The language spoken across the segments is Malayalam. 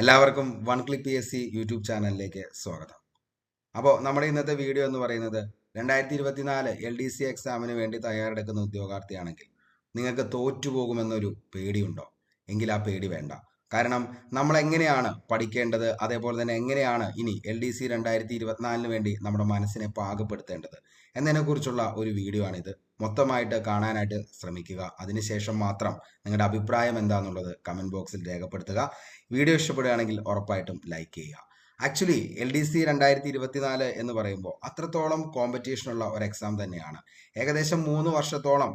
എല്ലാവർക്കും one click P S C YouTube ചാനലിലേക്ക് സ്വാഗതം. അപ്പോൾ നമ്മുടെ ഇന്നത്തെ വീഡിയോ എന്ന് പറയുന്നത് രണ്ടായിരത്തി ഇരുപത്തിനാല് എൽ ഡി സി എക്സാമിന് വേണ്ടി തയ്യാറെടുക്കുന്ന ഉദ്യോഗാർത്ഥിയാണെങ്കിൽ നിങ്ങൾക്ക് തോറ്റുപോകുമെന്നൊരു പേടിയുണ്ടോ? എങ്കിൽ ആ പേടി വേണ്ട. കാരണം നമ്മൾ എങ്ങനെയാണ് പഠിക്കേണ്ടത്? അതേപോലെ തന്നെ എങ്ങനെയാണ് ഇനി എൽ ഡി സി രണ്ടായിരത്തി ഇരുപത്തിനാലിന് വേണ്ടി നമ്മുടെ മനസ്സിനെ പാകപ്പെടുത്തേണ്ടത്? എന്നതിനെക്കുറിച്ചുള്ള ഒരു വീഡിയോ ആണിത്. മൊത്തമായിട്ട് കാണാനായിട്ട് ശ്രമിക്കുക. അതിനുശേഷം മാത്രം നിങ്ങളുടെ അഭിപ്രായം എന്താണെന്നുള്ളത് കമന്റ് ബോക്സിൽ രേഖപ്പെടുത്തുക. വീഡിയോ ഇഷ്ടപ്പെടുകയാണെങ്കിൽ ഉറപ്പായിട്ടും ലൈക്ക് ചെയ്യുക. ആക്ച്വലി എൽ ഡി സി രണ്ടായിരത്തി ഇരുപത്തിനാല് എന്ന് പറയുമ്പോൾ അത്രത്തോളം കോമ്പറ്റീഷനുള്ള ഒരു എക്സാം തന്നെയാണ്. ഏകദേശം മൂന്ന് വർഷത്തോളം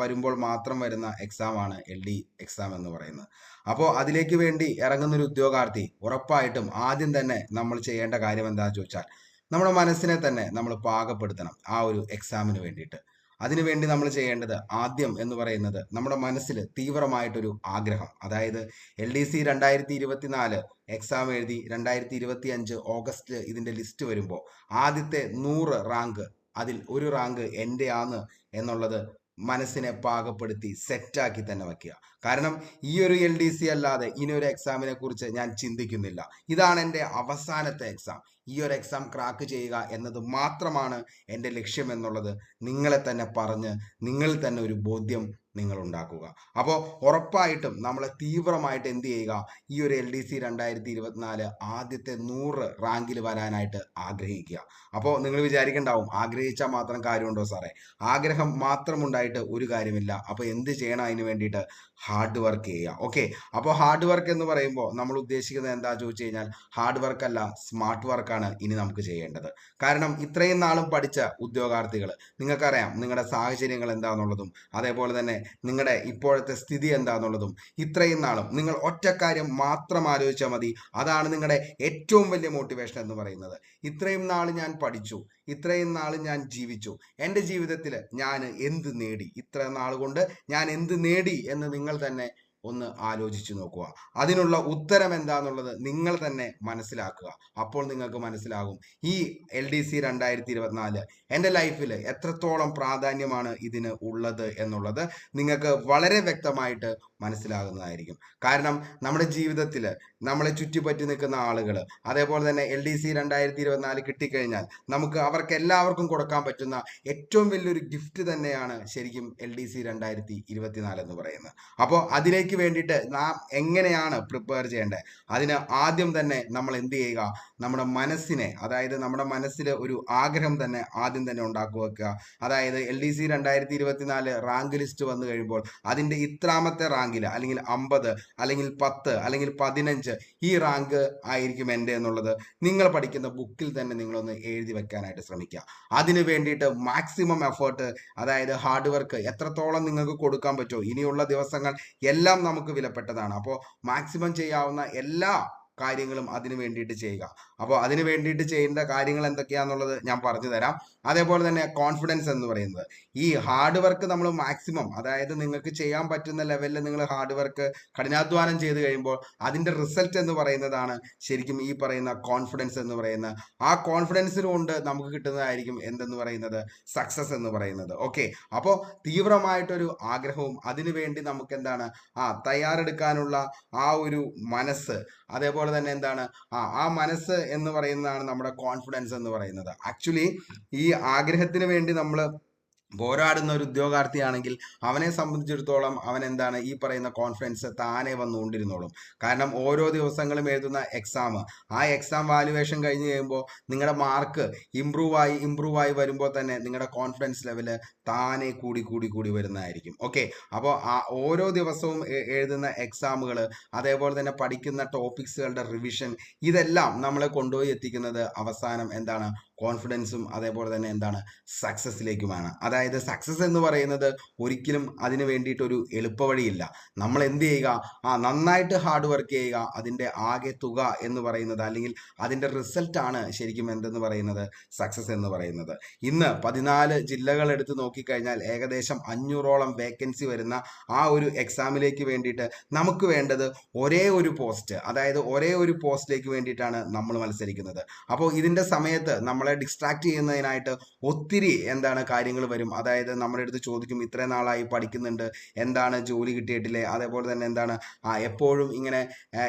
വരുമ്പോൾ മാത്രം വരുന്ന എക്സാമാണ് എൽ ഡി എക്സാം എന്ന് പറയുന്നത്. അപ്പോൾ അതിലേക്ക് വേണ്ടി ഇറങ്ങുന്നൊരു ഉദ്യോഗാർത്ഥി ഉറപ്പായിട്ടും ആദ്യം തന്നെ നമ്മൾ ചെയ്യേണ്ട കാര്യം എന്താണെന്ന് ചോദിച്ചാൽ നമ്മുടെ മനസ്സിനെ തന്നെ നമ്മൾ പാകപ്പെടുത്തണം ആ ഒരു എക്സാമിന് വേണ്ടിയിട്ട്. അതിനുവേണ്ടി നമ്മൾ ചെയ്യേണ്ടത് ആദ്യം എന്ന് പറയുന്നത് നമ്മുടെ മനസ്സിൽ തീവ്രമായിട്ടൊരു ആഗ്രഹം. അതായത് എൽ ഡി സി രണ്ടായിരത്തി ഇരുപത്തിനാല് എക്സാം എഴുതി രണ്ടായിരത്തി ഇരുപത്തി അഞ്ച് ഓഗസ്റ്റിൽ ഇതിന്റെ ലിസ്റ്റ് വരുമ്പോൾ ആദ്യത്തെ നൂറ് റാങ്ക് അതിൽ ഒരു റാങ്ക് എന്റെ ആണ് എന്നുള്ളത് മനസ്സിനെ പാകപ്പെടുത്തി സെറ്റാക്കി തന്നെ വയ്ക്കുക കാരണം ഈ ഒരു എൽ ഡി സി അല്ലാതെ ഇനി ഒരു എക്സാമിനെ കുറിച്ച് ഞാൻ ചിന്തിക്കുന്നില്ല. ഇതാണ് എന്റെ അവസാനത്തെ എക്സാം ഈ ഒരു എക്സാം ക്രാക്ക് ചെയ്യുക എന്നത് മാത്രമാണ് എന്റെ ലക്ഷ്യം എന്നുള്ളത് നിങ്ങളെ തന്നെ പറഞ്ഞ് നിങ്ങളിൽ തന്നെ ഒരു ബോധ്യം നിങ്ങൾ ഉണ്ടാക്കുക അപ്പോൾ ഉറപ്പായിട്ടും നമ്മൾ തീവ്രമായിട്ട് എന്ത് ചെയ്യുക? ഈ ഒരു എൽ ഡി സി രണ്ടായിരത്തി ഇരുപത്തിനാല് ആദ്യത്തെ നൂറ് റാങ്കിൽ വരാനായിട്ട് ആഗ്രഹിക്കുക. അപ്പോൾ നിങ്ങൾ വിചാരിക്കണ്ടാവും ആഗ്രഹിച്ചാൽ മാത്രം കാര്യമുണ്ടോ സാറേ? ആഗ്രഹം മാത്രം ഉണ്ടായിട്ട് ഒരു കാര്യമില്ല. അപ്പോൾ എന്ത് ചെയ്യണം അതിന് വേണ്ടിയിട്ട്? ഹാർഡ് വർക്ക് ചെയ്യുക. ഓക്കെ അപ്പോൾ ഹാർഡ് വർക്ക് എന്ന് പറയുമ്പോൾ നമ്മൾ ഉദ്ദേശിക്കുന്നത് എന്താ ചോദിച്ചു കഴിഞ്ഞാൽ ഹാർഡ് വർക്ക് അല്ല സ്മാർട്ട് വർക്കാണ് ഇനി നമുക്ക് ചെയ്യേണ്ടത്. കാരണം ഇത്രയും നാളും പഠിച്ച ഉദ്യോഗാർത്ഥികൾ നിങ്ങൾക്കറിയാം നിങ്ങളുടെ സാഹചര്യങ്ങൾ എന്താണെന്നുള്ളതും അതേപോലെ തന്നെ നിങ്ങളുടെ ഇപ്പോഴത്തെ സ്ഥിതി എന്താണെന്നുള്ളതും ഇത്രയും നാളും നിങ്ങൾ ഒറ്റക്കാര്യം മാത്രം ആലോചിച്ചാൽ മതി. അതാണ് നിങ്ങളുടെ ഏറ്റവും വലിയ മോട്ടിവേഷൻ എന്ന് പറയുന്നത്. ഇത്രയും നാൾ ഞാൻ പഠിച്ചു ഇത്രയും നാൾ ഞാൻ ജീവിച്ചു. എന്റെ ജീവിതത്തിൽ ഞാൻ എന്ത് നേടി? ഇത്ര നാൾ കൊണ്ട് ഞാൻ എന്ത് നേടി എന്ന് നിങ്ങൾ തന്നെ ഒന്ന് ആലോചിച്ചു നോക്കുക. അതിനുള്ള ഉത്തരം എന്താന്നുള്ളത് നിങ്ങൾ തന്നെ മനസ്സിലാക്കുക. അപ്പോൾ നിങ്ങൾക്ക് മനസ്സിലാകും. ഈ എൽ ഡി സി രണ്ടായിരത്തി ഇരുപത്തിനാല് എന്റെ ലൈഫിൽ എത്രത്തോളം പ്രാധാന്യമാണ് ഇതിന് ഉള്ളത് എന്നുള്ളത് നിങ്ങൾക്ക് വളരെ വ്യക്തമായിട്ട് മനസ്സിലാകുന്നതായിരിക്കും. കാരണം നമ്മുടെ ജീവിതത്തിൽ നമ്മളെ ചുറ്റിപ്പറ്റി നിൽക്കുന്ന ആളുകൾ അതേപോലെ തന്നെ എൽ ഡി സി രണ്ടായിരത്തി ഇരുപത്തിനാല് കിട്ടിക്കഴിഞ്ഞാൽ നമുക്ക് അവർക്ക് എല്ലാവർക്കും കൊടുക്കാൻ പറ്റുന്ന ഏറ്റവും വലിയൊരു ഗിഫ്റ്റ് തന്നെയാണ് ശരിക്കും എൽ ഡി സി രണ്ടായിരത്തി ഇരുപത്തിനാല് എന്ന് പറയുന്നത്. അപ്പോൾ അതിലേക്ക് വേണ്ടിയിട്ട് നാം എങ്ങനെയാണ് പ്രിപ്പയർ ചെയ്യേണ്ടത്? അതിന് ആദ്യം തന്നെ നമ്മൾ എന്ത് ചെയ്യുക? നമ്മുടെ മനസ്സിനെ അതായത് നമ്മുടെ മനസ്സിൽ ഒരു ആഗ്രഹം തന്നെ ആദ്യം തന്നെ ഉണ്ടാക്കി വെക്കുക. അതായത് എൽ ഡി സി രണ്ടായിരത്തി ഇരുപത്തിനാല് റാങ്ക് ലിസ്റ്റ് വന്നു കഴിയുമ്പോൾ അതിന്റെ ഇത്രാമത്തെ റാങ്കിൽ അല്ലെങ്കിൽ അമ്പത് അല്ലെങ്കിൽ പത്ത് അല്ലെങ്കിൽ പതിനഞ്ച് ഈ റാങ്ക് ആയിരിക്കും എന്റെ എന്നുള്ളത് നിങ്ങൾ പഠിക്കുന്ന ബുക്കിൽ തന്നെ നിങ്ങളൊന്ന് എഴുതി വെക്കാനായിട്ട് ശ്രമിക്കുക. അതിന് വേണ്ടിയിട്ട് മാക്സിമം എഫേർട്ട് അതായത് ഹാർഡ് വർക്ക് എത്രത്തോളം നിങ്ങൾക്ക് കൊടുക്കാൻ പറ്റുമോ? ഇനിയുള്ള ദിവസങ്ങൾ എല്ലാം നമുക്ക് വിലപ്പെട്ടതാണ്. അപ്പോൾ മാക്സിമം ചെയ്യാവുന്ന എല്ലാ കാര്യങ്ങളും അതിന് വേണ്ടിയിട്ട് ചെയ്യുക. അപ്പോൾ അതിന് വേണ്ടിയിട്ട് ചെയ്യേണ്ട കാര്യങ്ങൾ എന്തൊക്കെയാണെന്നുള്ളത് ഞാൻ പറഞ്ഞു തരാം. അതേപോലെ തന്നെ കോൺഫിഡൻസ് എന്ന് പറയുന്നത്. ഈ ഹാർഡ് വർക്ക് നമ്മൾ മാക്സിമം അതായത് നിങ്ങൾക്ക് ചെയ്യാൻ പറ്റുന്ന ലെവലിൽ നിങ്ങൾ ഹാർഡ് വർക്ക് കഠിനാധ്വാനം ചെയ്ത് കഴിയുമ്പോൾ അതിന്റെ റിസൾട്ട് എന്ന് പറയുന്നതാണ് ശരിക്കും ഈ പറയുന്ന കോൺഫിഡൻസ് എന്ന് പറയുന്ന ആ കോൺഫിഡൻസിനുകൊണ്ട് നമുക്ക് കിട്ടുന്നതായിരിക്കും എന്തെന്ന് പറയുന്നത്? സക്സസ് എന്ന് പറയുന്നത്. ഓക്കെ അപ്പോൾ തീവ്രമായിട്ടൊരു ആഗ്രഹവും അതിനുവേണ്ടി നമുക്ക് എന്താണ് ആ തയ്യാറെടുക്കാനുള്ള ആ ഒരു മനസ്സ് അതേപോലെ തന്നെ എന്താണ്? ആ ആ മനസ്സ് എന്ന് പറയുന്നതാണ് നമ്മുടെ കോൺഫിഡൻസ് എന്ന് പറയുന്നത്. ആക്ച്വലി ഈ ആഗ്രഹത്തിന് വേണ്ടി നമ്മൾ പോരാടുന്ന ഒരു ഉദ്യോഗാർത്ഥിയാണെങ്കിൽ അവനെ സംബന്ധിച്ചിടത്തോളം അവൻ എന്താണ് ഈ പറയുന്ന കോൺഫിഡൻസ് താനെ വന്നുകൊണ്ടിരുന്നോളും. കാരണം ഓരോ ദിവസങ്ങളും എഴുതുന്ന എക്സാം ആ എക്സാം വാലുവേഷൻ കഴിഞ്ഞ് കഴിയുമ്പോൾ നിങ്ങളുടെ മാർക്ക് ഇമ്പ്രൂവ് ആയി ഇമ്പ്രൂവ് ആയി വരുമ്പോൾ തന്നെ നിങ്ങളുടെ കോൺഫിഡൻസ് ലെവൽ താനെ കൂടി കൂടി കൂടി വരുന്നതായിരിക്കും. ഓക്കെ അപ്പോൾ ആ ഓരോ ദിവസവും എഴുതുന്ന എക്സാമുകൾ അതേപോലെ തന്നെ പഠിക്കുന്ന ടോപ്പിക്സുകളുടെ റിവിഷൻ ഇതെല്ലാം നമ്മളെ കൊണ്ടുപോയി എത്തിക്കുന്നത് അവസാനം എന്താണ്? കോൺഫിഡൻസും അതേപോലെ തന്നെ എന്താണ് സക്സസ്സിലേക്കുമാണ് അതായത് സക്സസ് എന്ന് പറയുന്നത് ഒരിക്കലും അതിന് വേണ്ടിയിട്ടൊരു എളുപ്പവഴിയില്ല. നമ്മൾ എന്ത് ചെയ്യുക? ആ നന്നായിട്ട് ഹാർഡ് വർക്ക് ചെയ്യുക അതിന്റെ ആകെ തുക എന്ന് പറയുന്നത് അല്ലെങ്കിൽ അതിന്റെ റിസൾട്ടാണ് ശരിക്കും എന്തെന്ന് പറയുന്നത്? സക്സസ് എന്ന് പറയുന്നത്. ഇന്ന് പതിനാല് ജില്ലകൾ എടുത്ത് നോക്കിക്കഴിഞ്ഞാൽ ഏകദേശം അഞ്ഞൂറോളം വേക്കൻസി വരുന്ന ആ ഒരു എക്സാമിലേക്ക് വേണ്ടിയിട്ട് നമുക്ക് വേണ്ടത് ഒരേ ഒരു പോസ്റ്റ് അതായത് ഒരേ ഒരു പോസ്റ്റിലേക്ക് വേണ്ടിയിട്ടാണ് നമ്മൾ മത്സരിക്കുന്നത്. അപ്പോൾ ഇതിന്റെ സമയത്ത് നമ്മൾ നമ്മളെ ഡിസ്ട്രാക്ട് ചെയ്യുന്നതിനായിട്ട് ഒത്തിരി എന്താണ് കാര്യങ്ങൾ വരും. അതായത് നമ്മുടെ അടുത്ത് ചോദിക്കും ഇത്രയും നാളായി പഠിക്കുന്നുണ്ട്. എന്താണ് ജോലി കിട്ടിയിട്ടില്ലേ? അതേപോലെ തന്നെ എന്താണ് എപ്പോഴും ഇങ്ങനെ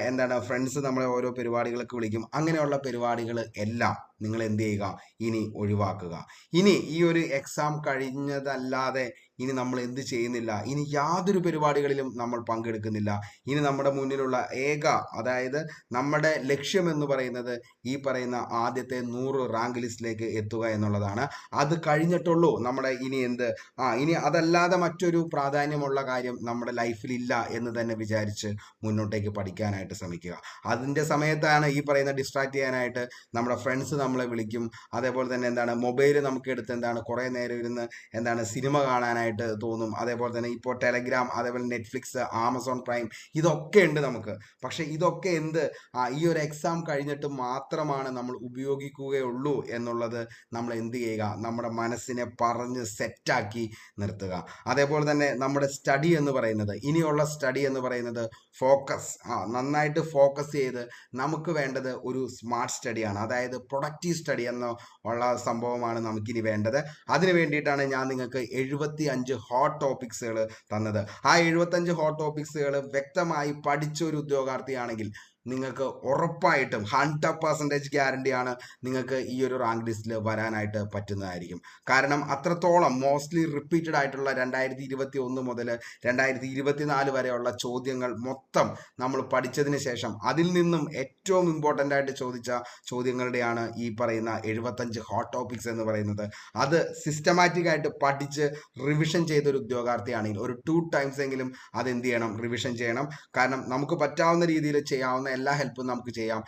എന്താണ് ഫ്രണ്ട്സ് നമ്മളെ ഓരോ പരിപാടികളൊക്കെ വിളിക്കും. അങ്ങനെയുള്ള പരിപാടികൾ എല്ലാം നിങ്ങൾ എന്ത് ചെയ്യുക? ഇനി ഒഴിവാക്കുക. ഇനി ഈ ഒരു എക്സാം കഴിഞ്ഞതല്ലാതെ ഇനി നമ്മൾ എന്ത് ചെയ്യുന്നില്ല? ഇനി യാതൊരു പരിപാടികളിലും നമ്മൾ പങ്കെടുക്കുന്നില്ല. ഇനി നമ്മുടെ മുന്നിലുള്ള ഏക അതായത് നമ്മുടെ ലക്ഷ്യം എന്ന് പറയുന്നത് ഈ പറയുന്ന ആദ്യത്തെ നൂറ് റാങ്ക് ലിസ്റ്റിലേക്ക് എത്തുക എന്നുള്ളതാണ്. അത് കഴിഞ്ഞിട്ടുള്ളൂ നമ്മുടെ ഇനി എന്ത്? ആ ഇനി അതല്ലാതെ മറ്റൊരു പ്രാധാന്യമുള്ള കാര്യം നമ്മുടെ ലൈഫിൽ ഇല്ല എന്ന് തന്നെ വിചാരിച്ച് മുന്നോട്ടേക്ക് പഠിക്കാനായിട്ട് ശ്രമിക്കുക. അതിന്റെ സമയത്താണ് ഈ പറയുന്ന ഡിസ്ട്രാക്ട് ചെയ്യാനായിട്ട് നമ്മുടെ ഫ്രണ്ട്സ് നമ്മളെ വിളിക്കും. അതേപോലെ തന്നെ എന്താണ്? മൊബൈൽ നമുക്ക് എടുത്ത് എന്താണ്? കുറേ നേരം ഇരുന്ന് എന്താണ്? സിനിമ കാണാനായിട്ട് തോന്നും. അതേപോലെ തന്നെ ഇപ്പോൾ ടെലഗ്രാം അതേപോലെ നെറ്റ്ഫ്ലിക്സ് ആമസോൺ പ്രൈം ഇതൊക്കെ ഉണ്ട് നമുക്ക്. പക്ഷെ ഇതൊക്കെ എന്ത്? ഈ ഒരു എക്സാം കഴിഞ്ഞിട്ട് മാത്രമാണ് നമ്മൾ ഉപയോഗിക്കുകയുള്ളൂ എന്നുള്ളത് നമ്മൾ എന്ത് ചെയ്യുക? നമ്മുടെ മനസ്സിനെ പറഞ്ഞ് സെറ്റാക്കി നിർത്തുക. അതേപോലെ തന്നെ നമ്മുടെ സ്റ്റഡി എന്ന് പറയുന്നത് ഇനിയുള്ള സ്റ്റഡി എന്ന് പറയുന്നത് ഫോക്കസ് ആ നന്നായിട്ട് ഫോക്കസ് ചെയ്ത് നമുക്ക് വേണ്ടത് ഒരു സ്മാർട്ട് സ്റ്റഡിയാണ് അതായത് പ്രൊഡക്റ്റീവ് സ്റ്റഡി എന്ന ഉള്ള സംഭവമാണ് നമുക്കിനി വേണ്ടത്. അതിന് വേണ്ടിയിട്ടാണ് ഞാൻ നിങ്ങൾക്ക് എഴുപത്തി അഞ്ച് ഹോട്ട് ടോപ്പിക്സുകൾ തന്നത്. ആ എഴുപത്തഞ്ച് ഹോട്ട് ടോപ്പിക്സുകൾ വ്യക്തമായി പഠിച്ച ഒരു ഉദ്യോഗാർത്ഥിയാണെങ്കിൽ നിങ്ങൾക്ക് ഉറപ്പായിട്ടും ഹൺഡ്രഡ് പെർസെന്റേജ് ഗ്യാരണ്ടിയാണ് നിങ്ങൾക്ക് ഈ ഒരു റാങ്ക് ലിസ്റ്റിൽ വരാനായിട്ട് പറ്റുന്നതായിരിക്കും. കാരണം അത്രത്തോളം മോസ്റ്റ്ലി റിപ്പീറ്റഡ് ആയിട്ടുള്ള രണ്ടായിരത്തി ഇരുപത്തി ഒന്ന് മുതൽ രണ്ടായിരത്തി ഇരുപത്തി നാല് വരെയുള്ള ചോദ്യങ്ങൾ മൊത്തം നമ്മൾ പഠിച്ചതിന് ശേഷം അതിൽ നിന്നും ഏറ്റവും ഇമ്പോർട്ടന്റ് ആയിട്ട് ചോദിച്ച ചോദ്യങ്ങളുടെയാണ് ഈ പറയുന്ന എഴുപത്തഞ്ച് ഹോട്ട് ടോപ്പിക്സ് എന്ന് പറയുന്നത്. അത് സിസ്റ്റമാറ്റിക് ആയിട്ട് പഠിച്ച് റിവിഷൻ ചെയ്ത ഒരു ഉദ്യോഗാർത്ഥിയാണെങ്കിൽ ഒരു ടു ടൈംസ് എങ്കിലും അത് എന്ത് ചെയ്യണം? റിവിഷൻ ചെയ്യണം. കാരണം നമുക്ക് പറ്റാവുന്ന രീതിയിൽ ചെയ്യാവുന്ന എല്ലാ ഹെൽപ്പും നമുക്ക് ചെയ്യാം.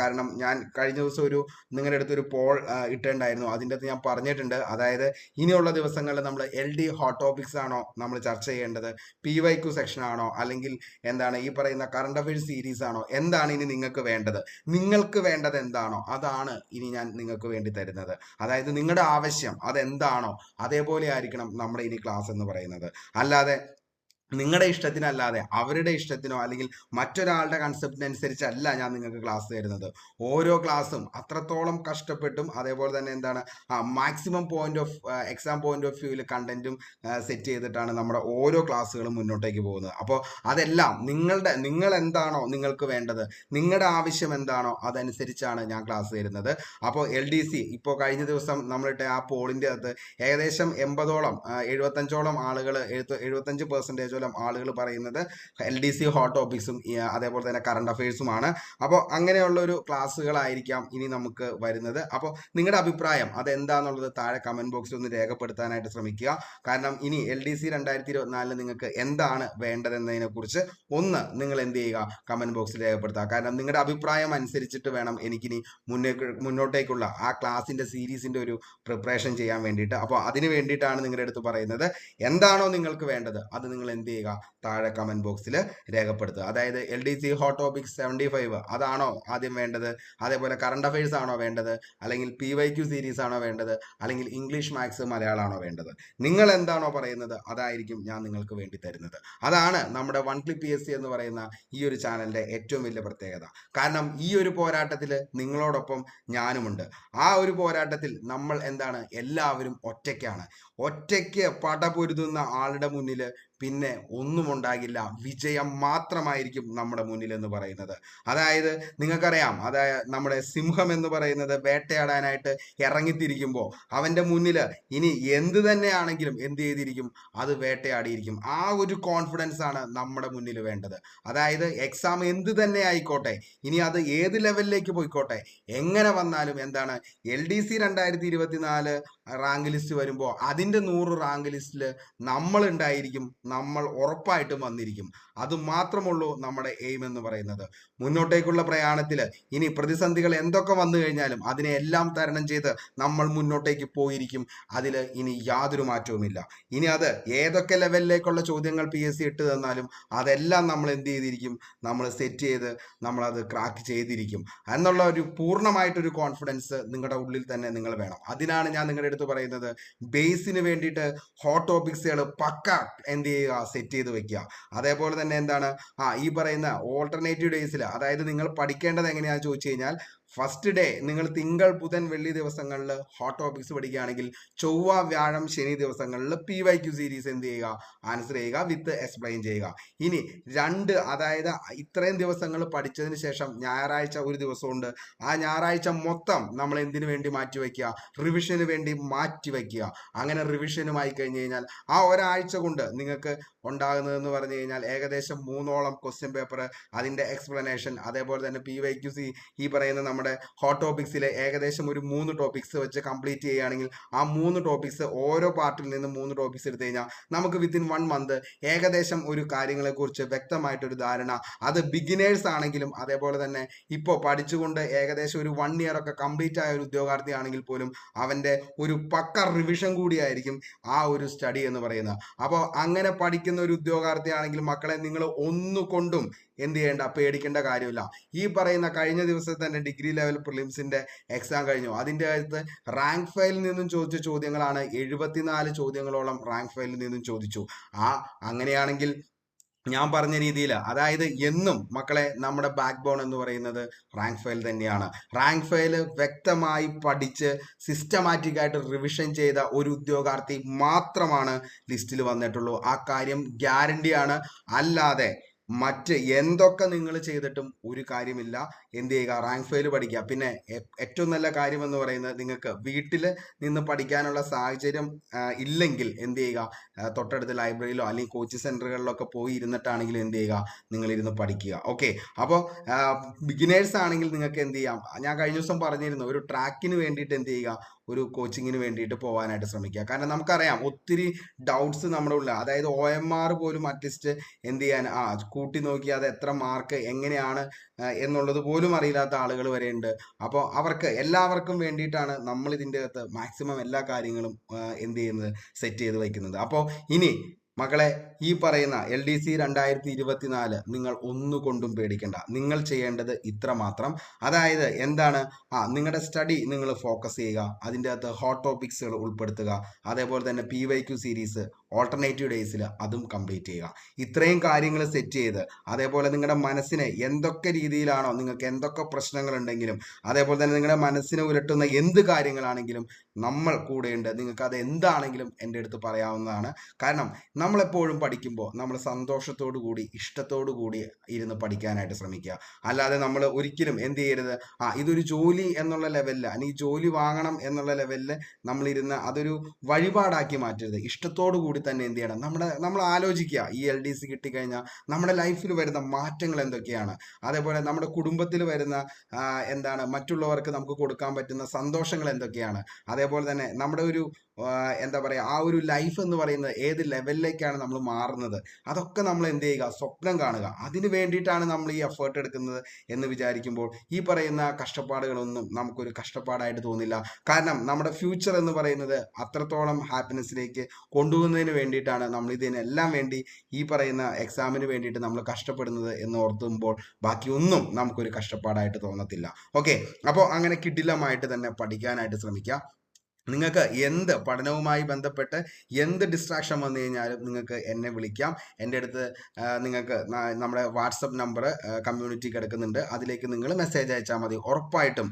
കാരണം ഞാൻ കഴിഞ്ഞ ദിവസം ഒരു നിങ്ങളുടെ അടുത്ത് ഒരു പോൾ ഇട്ടുണ്ടായിരുന്നു അതിന്റെ അകത്ത് ഞാൻ പറഞ്ഞിട്ടുണ്ട്. അതായത് ഇനിയുള്ള ദിവസങ്ങളിൽ നമ്മൾ എൽ ഡി ഹോട്ട് ടോപ്പിക്സ് ആണോ നമ്മൾ ചർച്ച ചെയ്യേണ്ടത്? പി വൈ ക്യു സെക്ഷൻ ആണോ? അല്ലെങ്കിൽ എന്താണ് ഈ പറയുന്ന കറണ്ട് അഫയേഴ്സ് സീരീസ് ആണോ? എന്താണ് ഇനി നിങ്ങൾക്ക് വേണ്ടത്? നിങ്ങൾക്ക് വേണ്ടത് എന്താണോ? അതാണ് ഇനി ഞാൻ നിങ്ങൾക്ക് വേണ്ടി തരുന്നത്. അതായത് നിങ്ങളുടെ ആവശ്യം അതെന്താണോ അതേപോലെ ആയിരിക്കണം നമ്മുടെ ഇനി ക്ലാസ് എന്ന് പറയുന്നത്. അല്ലാതെ നിങ്ങളുടെ ഇഷ്ടത്തിനല്ലാതെ അവരുടെ ഇഷ്ടത്തിനോ അല്ലെങ്കിൽ മറ്റൊരാളുടെ കൺസെപ്റ്റിനനുസരിച്ചല്ല ഞാൻ നിങ്ങൾക്ക് ക്ലാസ് തരുന്നത്. ഓരോ ക്ലാസ്സും അത്രത്തോളം കഷ്ടപ്പെട്ടും അതേപോലെ തന്നെ എന്താണ് maximum point of exam point of വ്യൂവിൽ കണ്ടന്റും സെറ്റ് ചെയ്തിട്ടാണ് നമ്മുടെ ഓരോ ക്ലാസ്സുകളും മുന്നോട്ടേക്ക് പോകുന്നത്. അപ്പോൾ അതെല്ലാം നിങ്ങളുടെ നിങ്ങൾ എന്താണോ നിങ്ങൾക്ക് വേണ്ടത് നിങ്ങളുടെ ആവശ്യം എന്താണോ അതനുസരിച്ചാണ് ഞാൻ ക്ലാസ് തരുന്നത്. അപ്പോൾ എൽ ഡി സി ഇപ്പോൾ കഴിഞ്ഞ ദിവസം നമ്മളിട്ട ആ പോളിന്റെ അകത്ത് ഏകദേശം എൺപതോളം എഴുപത്തഞ്ചോളം ആളുകൾ എഴുപത്തഞ്ച് എഴുപത്തഞ്ച് പെർസെന്റേജോളം ആളുകൾ പറയുന്നത് എൽ ഡി സി ഹോട്ട് ടോപ്പിക്സും അതേപോലെ തന്നെ കറണ്ട് അഫയേഴ്സുമാണ് അപ്പോൾ അങ്ങനെയുള്ള ഒരു ക്ലാസ്സുകളായിരിക്കാം ഇനി നമുക്ക് വരുന്നത്. അപ്പോൾ നിങ്ങളുടെ അഭിപ്രായം അതെന്താന്നുള്ളത് താഴെ കമന്റ് ബോക്സിൽ ഒന്ന് രേഖപ്പെടുത്താനായിട്ട് ശ്രമിക്കുക. കാരണം ഇനി എൽ ഡി സി രണ്ടായിരത്തി ഇരുപത്തിനാലിൽ നിങ്ങൾക്ക് എന്താണ് വേണ്ടതെന്നതിനെക്കുറിച്ച് ഒന്ന് നിങ്ങൾ എന്ത് ചെയ്യുക കമന്റ് ബോക്സിൽ രേഖപ്പെടുത്തുക. കാരണം നിങ്ങളുടെ അഭിപ്രായം അനുസരിച്ചിട്ട് വേണം എനിക്കിനി മുന്നേക്ക് മുന്നോട്ടേക്കുള്ള ആ ക്ലാസ്സിന്റെ സീരീസിന്റെ ഒരു പ്രിപ്പറേഷൻ ചെയ്യാൻ വേണ്ടിയിട്ട്. അപ്പോൾ അതിന് വേണ്ടിയിട്ടാണ് നിങ്ങളുടെ അടുത്ത് പറയുന്നത്. എന്താണോ നിങ്ങൾക്ക് വേണ്ടത് അത് നിങ്ങൾ എന്ത് ചെയ്യുക. താഴെ കമന്റ് ബോക്സിൽ രേഖപ്പെടുത്തുക. അതായത് L D C hot topic seventy five അതാണോ ആദ്യം വേണ്ടത്? അതേപോലെ കറണ്ട് അഫയേഴ്സ് ആണോ വേണ്ടത്? അല്ലെങ്കിൽ പി വൈ ക്യു സീരീസ് ആണോ വേണ്ടത്? അല്ലെങ്കിൽ ഇംഗ്ലീഷ് മാത്സ് മലയാളമാണോ വേണ്ടത്? നിങ്ങൾ എന്താണോ പറയുന്നത് അതായിരിക്കും ഞാൻ നിങ്ങൾക്ക് വേണ്ടി തരുന്നത്. അതാണ് നമ്മുടെ വൺ ക്ലി പി എസ് സി എന്ന് പറയുന്ന ഈ ഒരു ചാനലിന്റെ ഏറ്റവും വലിയ പ്രത്യേകത. കാരണം ഈ ഒരു പോരാട്ടത്തിൽ നിങ്ങളോടൊപ്പം ഞാനുമുണ്ട്. ആ ഒരു പോരാട്ടത്തിൽ നമ്മൾ എന്താണ്? എല്ലാവരും ഒറ്റയ്ക്കാണ്. ഒറ്റയ്ക്ക് പടപൊരുതുന്ന ആളുടെ മുന്നിൽ പിന്നെ ഒന്നും ഉണ്ടാകില്ല വിജയം മാത്രമായിരിക്കും നമ്മുടെ മുന്നിൽ എന്ന് പറയുന്നത്. അതായത് നിങ്ങൾക്കറിയാം അതായത് നമ്മുടെ സിംഹം എന്ന് പറയുന്നത് വേട്ടയാടാനായിട്ട് ഇറങ്ങിത്തിരിക്കുമ്പോൾ അവന്റെ മുന്നിൽ ഇനി എന്ത് തന്നെയാണെങ്കിലും എന്ത് ചെയ്തിരിക്കും? അത് വേട്ടയാടിയിരിക്കും. ആ ഒരു കോൺഫിഡൻസ് ആണ് നമ്മുടെ മുന്നിൽ വേണ്ടത്. അതായത് എക്സാം എന്ത് തന്നെ ആയിക്കോട്ടെ ഇനി അത് ഏത് ലെവലിലേക്ക് പോയിക്കോട്ടെ എങ്ങനെ വന്നാലും എന്താണ് എൽ ഡി സി രണ്ടായിരത്തി ഇരുപത്തിനാല് റാങ്ക് ലിസ്റ്റ് വരുമ്പോൾ അതിന്റെ നൂറ് റാങ്ക് ലിസ്റ്റിൽ നമ്മൾ ഉണ്ടായിരിക്കും നമ്മൾ ഉറപ്പായിട്ടും വന്നിരിക്കും. അത് മാത്രമുള്ളൂ നമ്മുടെ എയിം എന്ന് പറയുന്നത്. മുന്നോട്ടേക്കുള്ള പ്രയാണത്തിൽ ഇനി പ്രതിസന്ധികൾ എന്തൊക്കെ വന്നു കഴിഞ്ഞാലും അതിനെ എല്ലാം തരണം ചെയ്ത് നമ്മൾ മുന്നോട്ടേക്ക് പോയിരിക്കും. അതിൽ ഇനി യാതൊരു മാറ്റവുമില്ല. ഇനി അത് ഏതൊക്കെ ലെവലിലേക്കുള്ള ചോദ്യങ്ങൾ പി എസ് സി ഇട്ട് തന്നാലും അതെല്ലാം നമ്മൾ എന്ത് ചെയ്തിരിക്കും? നമ്മൾ സെറ്റ് ചെയ്ത് നമ്മളത് ക്രാക്ക് ചെയ്തിരിക്കും. എന്നുള്ള ഒരു പൂർണമായിട്ടൊരു കോൺഫിഡൻസ് നിങ്ങളുടെ ഉള്ളിൽ തന്നെ നിങ്ങൾ വേണം. അതിനാണ് ഞാൻ നിങ്ങളുടെ അടുത്ത് പറയുന്നത്. ബേസിന് വേണ്ടിയിട്ട് ഹോട്ട് ടോപ്പിക്സുകൾ പക്ക എന്ത് ചെയ്യുക? സെറ്റ് ചെയ്ത് വെക്കുക. അതേപോലെ തന്നെ എന്താണ്? ആ ഈ പറയുന്ന ഓൾട്ടർനേറ്റീവ് ഡേയ്സിൽ അതായത് നിങ്ങൾ പഠിക്കേണ്ടത് എങ്ങനെയാണെന്ന് ചോദിച്ചു കഴിഞ്ഞാൽ ഫസ്റ്റ് ഡേ നിങ്ങൾ തിങ്കൾ ബുധൻ വെള്ളി ദിവസങ്ങളിൽ ഹോട്ട് ടോപ്പിക്സ് പഠിക്കുകയാണെങ്കിൽ ചൊവ്വ വ്യാഴം ശനി ദിവസങ്ങളിൽ പി വൈ ക്യു സീരീസ് എന്ത് ചെയ്യുക? ആൻസർ ചെയ്യുക വിത്ത് എക്സ്പ്ലെയിൻ ചെയ്യുക. ഇനി രണ്ട് അതായത് ഇത്രയും ദിവസങ്ങൾ പഠിച്ചതിന് ശേഷം ഞായറാഴ്ച ഒരു ദിവസമുണ്ട്. ആ ഞായറാഴ്ച മൊത്തം നമ്മൾ എന്തിനു വേണ്ടി മാറ്റി വയ്ക്കുക? റിവിഷന് വേണ്ടി മാറ്റി വയ്ക്കുക. അങ്ങനെ റിവിഷനുമായി കഴിഞ്ഞ് കഴിഞ്ഞാൽ ആ ഒരാഴ്ച കൊണ്ട് നിങ്ങൾക്ക് ഉണ്ടാകുന്നതെന്ന് പറഞ്ഞു കഴിഞ്ഞാൽ ഏകദേശം മൂന്നോളം ക്വസ്റ്റ്യൻ പേപ്പർ അതിന്റെ എക്സ്പ്ലനേഷൻ അതേപോലെ തന്നെ പി വൈ ക്യു സി ഈ പറയുന്ന നമ്മുടെ ഹോട്ട് ടോപ്പിക്സിലെ ഏകദേശം ഒരു മൂന്ന് ടോപ്പിക്സ് വെച്ച് കംപ്ലീറ്റ് ചെയ്യുകയാണെങ്കിൽ ആ മൂന്ന് ടോപ്പിക്സ് ഓരോ പാർട്ടിൽ നിന്ന് മൂന്ന് ടോപ്പിക്സ് എടുത്തു കഴിഞ്ഞാൽ നമുക്ക് വിത്തിൻ വൺ മന്ത് ഏകദേശം ഒരു കാര്യങ്ങളെക്കുറിച്ച് വ്യക്തമായിട്ടൊരു ധാരണ. അത് ബിഗിനേഴ്സ് ആണെങ്കിലും അതേപോലെ തന്നെ ഇപ്പോൾ പഠിച്ചുകൊണ്ട് ഏകദേശം ഒരു വൺ ഇയർ ഒക്കെ കംപ്ലീറ്റ് ആയ ഒരു ഉദ്യോഗാർത്ഥി ആണെങ്കിൽ പോലും അവന്റെ ഒരു പക്ക റിവിഷൻ കൂടിയായിരിക്കും ആ ഒരു സ്റ്റഡി എന്ന് പറയുന്നത്. അപ്പോൾ അങ്ങനെ പഠിക്കുന്ന ഒരു ഉദ്യോഗാർത്ഥി ആണെങ്കിൽ മക്കളെ നിങ്ങൾ ഒന്നുകൊണ്ടും എന്ത് ചെയ്യേണ്ട? പേടിക്കേണ്ട കാര്യമില്ല. ഈ പറയുന്ന കഴിഞ്ഞ ദിവസത്തെ തന്നെ ഡിഗ്രി ലെവൽ പ്രിലിംസിന്റെ എക്സാം കഴിഞ്ഞു. അതിന്റെ അകത്ത് റാങ്ക് ഫയലിൽ നിന്നും ചോദിച്ച ചോദ്യങ്ങളാണ് എഴുപത്തിനാല് ചോദ്യങ്ങളോളം റാങ്ക് ഫയലിൽ നിന്നും ചോദിച്ചു. ആ അങ്ങനെയാണെങ്കിൽ ഞാൻ പറഞ്ഞ രീതിയിൽ അതായത് എന്നും മക്കളെ നമ്മുടെ ബാക്ക് ബോൺ എന്ന് പറയുന്നത് റാങ്ക് ഫയൽ തന്നെയാണ്. റാങ്ക് ഫയൽ വ്യക്തമായി പഠിച്ച് സിസ്റ്റമാറ്റിക് ആയിട്ട് റിവിഷൻ ചെയ്ത ഒരു ഉദ്യോഗാർത്ഥി മാത്രമാണ് ലിസ്റ്റിൽ വന്നിട്ടുള്ളൂ. ആ കാര്യം ഗ്യാരണ്ടിയാണ് അല്ലാതെ മറ്റ് എന്തൊക്കെ നിങ്ങൾ ചെയ്തിട്ടും ഒരു കാര്യമില്ല. എന്ത് ചെയ്യുക? റാങ്ക് ഫയൽ പഠിക്കുക. പിന്നെ ഏറ്റവും നല്ല കാര്യം എന്ന് പറയുന്നത് നിങ്ങൾക്ക് വീട്ടിൽ നിന്ന് പഠിക്കാനുള്ള സാഹചര്യം ഇല്ലെങ്കിൽ എന്ത് ചെയ്യുക? തൊട്ടടുത്ത് ലൈബ്രറിയിലോ അല്ലെങ്കിൽ കോച്ചിങ് സെന്ററുകളിലൊക്കെ പോയി ഇരുന്നിട്ടാണെങ്കിലും എന്ത് ചെയ്യുക? നിങ്ങൾ ഇരുന്ന് പഠിക്കുക. ഓക്കെ അപ്പോൾ ബിഗിനേഴ്സ് ആണെങ്കിൽ നിങ്ങൾക്ക് എന്ത് ചെയ്യാം? ഞാൻ കഴിഞ്ഞ ദിവസം പറഞ്ഞിരുന്നു ഒരു ട്രാക്കിന് വേണ്ടിയിട്ട് എന്ത് ചെയ്യുക? ഒരു കോച്ചിങ്ങിന് വേണ്ടിയിട്ട് പോകാനായിട്ട് ശ്രമിക്കുക. കാരണം നമുക്കറിയാം ഒത്തിരി ഡൗട്ട്സ് നമ്മുടെ ഉള്ള അതായത് ഒ എം ആർ പോലും അറ്റ്ലീസ്റ്റ് എന്ത് ചെയ്യാൻ ആ കൂട്ടി നോക്കി അത് എത്ര മാർക്ക് എങ്ങനെയാണ് എന്നുള്ളത് പോലും അറിയില്ലാത്ത ആളുകൾ വരെയുണ്ട് അപ്പോൾ അവർക്ക് എല്ലാവർക്കും വേണ്ടിയിട്ടാണ് നമ്മൾ ഇതിന്റെ അകത്ത് മാക്സിമം എല്ലാ കാര്യങ്ങളും എന്ത് ചെയ്യുന്നത്? സെറ്റ് ചെയ്ത് വയ്ക്കുന്നത്. അപ്പോൾ ഇനി മക്കളെ ഈ പറയുന്ന എൽ ഡി സി രണ്ടായിരത്തി ഇരുപത്തിനാല് നിങ്ങൾ ഒന്നുകൊണ്ടും പേടിക്കേണ്ട. നിങ്ങൾ ചെയ്യേണ്ടത് ഇത്ര മാത്രം. അതായത് എന്താണ്? ആ നിങ്ങളുടെ സ്റ്റഡി നിങ്ങൾ ഫോക്കസ് ചെയ്യുക. അതിന്റെ അകത്ത് ഹോട്ട് ടോപ്പിക്സുകൾ ഉൾപ്പെടുത്തുക. അതേപോലെ തന്നെ P Y Q series alternative ഡേയ്സിൽ അതും കംപ്ലീറ്റ് ചെയ്യുക. ഇത്രയും കാര്യങ്ങൾ സെറ്റ് ചെയ്ത് അതേപോലെ നിങ്ങളുടെ മനസ്സിനെ എന്തൊക്കെ രീതിയിലാണോ നിങ്ങൾക്ക് എന്തൊക്കെ പ്രശ്നങ്ങളുണ്ടെങ്കിലും അതേപോലെ തന്നെ നിങ്ങളുടെ മനസ്സിനെ ഉരട്ടുന്ന എന്ത് കാര്യങ്ങളാണെങ്കിലും നമ്മൾ കൂടെയുണ്ട് നിങ്ങൾക്ക് അത് എന്താണെങ്കിലും എന്റെ അടുത്ത് പറയാവുന്നതാണ്. കാരണം നമ്മളെപ്പോഴും പഠിക്കുമ്പോൾ നമ്മൾ സന്തോഷത്തോടു കൂടി ഇഷ്ടത്തോടു കൂടി ഇരുന്ന് പഠിക്കാനായിട്ട് ശ്രമിക്കുക. അല്ലാതെ നമ്മൾ ഒരിക്കലും എന്ത് ചെയ്യരുത്? ആ ഇതൊരു ജോലി എന്നുള്ള ലെവലിൽ അല്ലെങ്കിൽ ജോലി വാങ്ങണം എന്നുള്ള ലെവലിൽ നമ്മളിരുന്ന് അതൊരു വഴിപാടാക്കി മാറ്റരുത്. ഇഷ്ടത്തോടു കൂടി തന്നെ എന്ത് ചെയ്യണം? നമ്മുടെ നമ്മൾ ആലോചിക്കുക ഈ എൽ ഡി സി കിട്ടിക്കഴിഞ്ഞാൽ നമ്മുടെ ലൈഫിൽ വരുന്ന മാറ്റങ്ങൾ എന്തൊക്കെയാണ്? അതേപോലെ നമ്മുടെ കുടുംബത്തിൽ വരുന്ന എന്താണ് മറ്റുള്ളവർക്ക് നമുക്ക് കൊടുക്കാൻ പറ്റുന്ന സന്തോഷങ്ങൾ എന്തൊക്കെയാണ്? അതേപോലെ തന്നെ നമ്മുടെ ഒരു എന്താ പറയുക ആ ഒരു ലൈഫ് എന്ന് പറയുന്നത് ഏത് ലെവലിലേക്കാണ് നമ്മൾ മാറുന്നത്? അതൊക്കെ നമ്മൾ എന്ത് ചെയ്യുക? സ്വപ്നം കാണുക. അതിന് വേണ്ടിയിട്ടാണ് നമ്മൾ ഈ എഫേർട്ട് എടുക്കുന്നത് എന്ന് വിചാരിക്കുമ്പോൾ ഈ പറയുന്ന കഷ്ടപ്പാടുകളൊന്നും നമുക്കൊരു കഷ്ടപ്പാടായിട്ട് തോന്നില്ല. കാരണം നമ്മുടെ ഫ്യൂച്ചർ എന്ന് പറയുന്നത് അത്രത്തോളം ഹാപ്പിനെസ്സിലേക്ക് കൊണ്ടുപോകുന്നതിന് വേണ്ടിയിട്ടാണ് നമ്മൾ ഇതിനെല്ലാം വേണ്ടി ഈ പറയുന്ന എക്സാമിന് വേണ്ടിയിട്ട് നമ്മൾ കഷ്ടപ്പെടുന്നത് എന്ന് ഓർത്തുമ്പോൾ ബാക്കിയൊന്നും നമുക്കൊരു കഷ്ടപ്പാടായിട്ട് തോന്നത്തില്ല. ഓക്കെ അപ്പോൾ അങ്ങനെ കിടിലമായിട്ട് തന്നെ പഠിക്കാനായിട്ട് ശ്രമിക്കുക. നിങ്ങൾക്ക് എന്ത് പഠനവുമായി ബന്ധപ്പെട്ട് എന്ത് ഡിസ്ട്രാക്ഷൻ വന്നു കഴിഞ്ഞാലും നിങ്ങൾക്ക് എന്നെ വിളിക്കാം. എന്റെ അടുത്ത് നിങ്ങൾക്ക് നമ്മുടെ വാട്സപ്പ് നമ്പർ കമ്മ്യൂണിറ്റി കിടക്കുന്നുണ്ട് അതിലേക്ക് നിങ്ങൾ മെസ്സേജ് അയച്ചാൽ മതി. ഉറപ്പായിട്ടും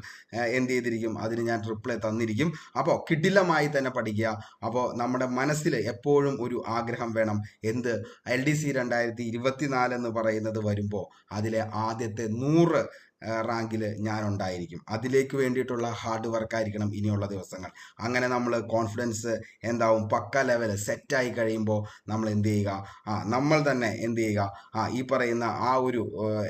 എന്ത് ചെയ്തിരിക്കും? അതിന് ഞാൻ റിപ്ലൈ തന്നിരിക്കും. അപ്പോൾ കിടിലമായി തന്നെ പഠിക്കുക. അപ്പോൾ നമ്മുടെ മനസ്സിൽ എപ്പോഴും ഒരു ആഗ്രഹം വേണം. എന്ത്? എൽ ഡി സി രണ്ടായിരത്തി ഇരുപത്തിനാല് എന്ന് പറയുന്നത് വരുമ്പോൾ അതിലെ ആദ്യത്തെ നൂറ് റാങ്കിൽ ഞാൻ ഉണ്ടായിരിക്കും അതിലേക്ക് വേണ്ടിയിട്ടുള്ള ഹാർഡ് വർക്കായിരിക്കണം ഇനിയുള്ള ദിവസങ്ങൾ. അങ്ങനെ നമ്മൾ കോൺഫിഡൻസ് എന്താവും? പക്ക ലെവൽ സെറ്റായി കഴിയുമ്പോൾ നമ്മൾ എന്ത് ചെയ്യുക? ആ നമ്മൾ തന്നെ എന്ത് ചെയ്യുക? ആ ഈ പറയുന്ന ആ ഒരു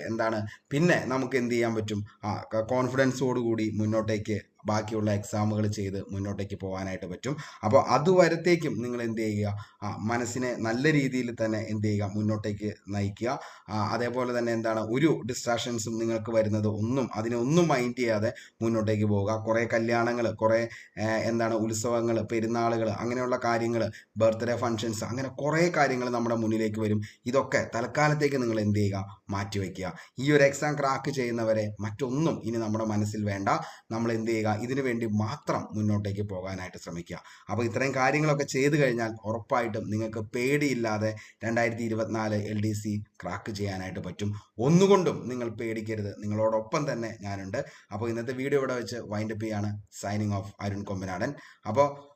എന്താണ്? പിന്നെ നമുക്ക് എന്ത് ചെയ്യാൻ പറ്റും? ആ കോൺഫിഡൻസോടുകൂടി മുന്നോട്ടേക്ക് ബാക്കിയുള്ള എക്സാമുകൾ ചെയ്ത് മുന്നോട്ടേക്ക് പോകാനായിട്ട് പറ്റും. അപ്പോൾ അതുവരത്തേക്കും നിങ്ങൾ എന്ത് ചെയ്യുക? മനസ്സിനെ നല്ല രീതിയിൽ തന്നെ എന്ത് ചെയ്യുക? മുന്നോട്ടേക്ക് നയിക്കുക. അതേപോലെ തന്നെ എന്താണ്? ഒരു ഡിസ്ട്രാക്ഷൻസും നിങ്ങൾക്ക് വരുന്നത് ഒന്നും അതിനെ ഒന്നും മൈൻഡ് ചെയ്യാതെ മുന്നോട്ടേക്ക് പോവുക. കുറേ കല്യാണങ്ങൾ കുറേ എന്താണ്? ഉത്സവങ്ങൾ പെരുന്നാളുകൾ അങ്ങനെയുള്ള കാര്യങ്ങൾ ബർത്ത്ഡേ ഫങ്ഷൻസ് അങ്ങനെ കുറേ കാര്യങ്ങൾ നമ്മുടെ മുന്നിലേക്ക് വരും. ഇതൊക്കെ തൽക്കാലത്തേക്ക് നിങ്ങൾ എന്ത് ചെയ്യുക? മാറ്റിവെക്കുക. ഈ ഒരു എക്സാം ക്രാക്ക് ചെയ്യുന്നവരെ മറ്റൊന്നും ഇനി നമ്മുടെ മനസ്സിൽ വേണ്ട. നമ്മൾ എന്ത് ചെയ്യുക? ഇതിനു വേണ്ടി മാത്രം മുന്നോട്ടേക്ക് പോകാനായിട്ട് ശ്രമിക്കുക. അപ്പോൾ ഇത്രയും കാര്യങ്ങളൊക്കെ ചെയ്തു കഴിഞ്ഞാൽ ഉറപ്പായിട്ടും നിങ്ങൾക്ക് പേടിയില്ലാതെ രണ്ടായിരത്തി ഇരുപത്തിനാല് എൽ ഡി സി ക്രാക്ക് ചെയ്യാനായിട്ട് പറ്റും. ഒന്നുകൊണ്ടും നിങ്ങൾ പേടിക്കരുത്. നിങ്ങളോടൊപ്പം തന്നെ ഞാനുണ്ട്. അപ്പോൾ ഇന്നത്തെ വീഡിയോ ഇവിടെ വെച്ച് വൈൻഡപ്പ് ചെയ്യാണ്. സൈനിങ് ഓഫ് അരുൺ കൊമ്പനാടൻ അപ്പോൾ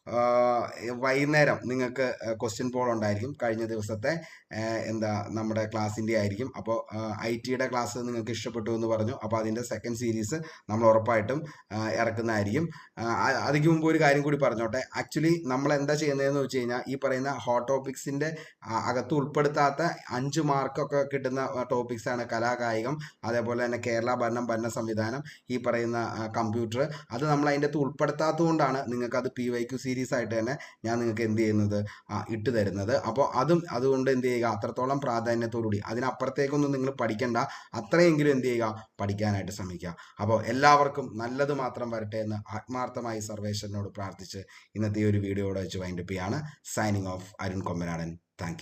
വൈകുന്നേരം നിങ്ങൾക്ക് ക്വസ്റ്റ്യൻ പോൾ ഉണ്ടായിരിക്കും. കഴിഞ്ഞ ദിവസത്തെ എന്താ നമ്മുടെ ക്ലാസ്സിന്റെ ആയിരിക്കും. അപ്പോൾ ഐ ടിയുടെ ക്ലാസ് നിങ്ങൾക്ക് ഇഷ്ടപ്പെട്ടു എന്ന് പറഞ്ഞു. അപ്പോൾ അതിന്റെ സെക്കൻഡ് സീരീസ് നമ്മൾ ഉറപ്പായിട്ടും ഇറക്കുന്നതായിരിക്കും. അതിന് മുമ്പ് ഒരു കാര്യം കൂടി പറഞ്ഞോട്ടെ. ആക്ച്വലി നമ്മൾ എന്താ ചെയ്യുന്നതെന്ന് വെച്ച് കഴിഞ്ഞാൽ ഈ പറയുന്ന ഹോട്ട് ടോപ്പിക്സിന്റെ അകത്ത് ഉൾപ്പെടുത്താത്ത അഞ്ച് മാർക്കൊക്കെ കിട്ടുന്ന ടോപ്പിക്സാണ് കലാകായികം അതേപോലെ തന്നെ കേരള ഭരണം ഭരണ സംവിധാനം ഈ പറയുന്ന കമ്പ്യൂട്ടർ അത് നമ്മൾ അതിന്റെ അകത്ത് ഉൾപ്പെടുത്താത്തത് കൊണ്ടാണ് നിങ്ങൾക്ക് അത് പി വൈ ക്യു സീരീസ് ആയിട്ട് തന്നെ ഞാൻ നിങ്ങൾക്ക് എന്ത് ചെയ്യുന്നത് ഇട്ട് തരുന്നത്. അപ്പോൾ അതും അതുകൊണ്ട് എന്ത് ചെയ്യുക അത്രത്തോളം പ്രാധാന്യത്തോടുകൂടി അതിനപ്പുറത്തേക്കൊന്നും നിങ്ങൾ പഠിക്കണ്ട അത്രയെങ്കിലും എന്ത് ചെയ്യുക പഠിക്കാനായിട്ട് ശ്രമിക്കുക. അപ്പോൾ എല്ലാവർക്കും നല്ലത് മാത്രം വരട്ടെ എന്ന് ആത്മാർത്ഥമായി സർവേശ്വരനോട് പ്രാർത്ഥിച്ച് ഇന്നത്തെ ഒരു വീഡിയോയോടെ വെച്ച് വൈൻഡപ്പ് ചെയ്യാണ്. Signing off Arun Kombanadan. Thank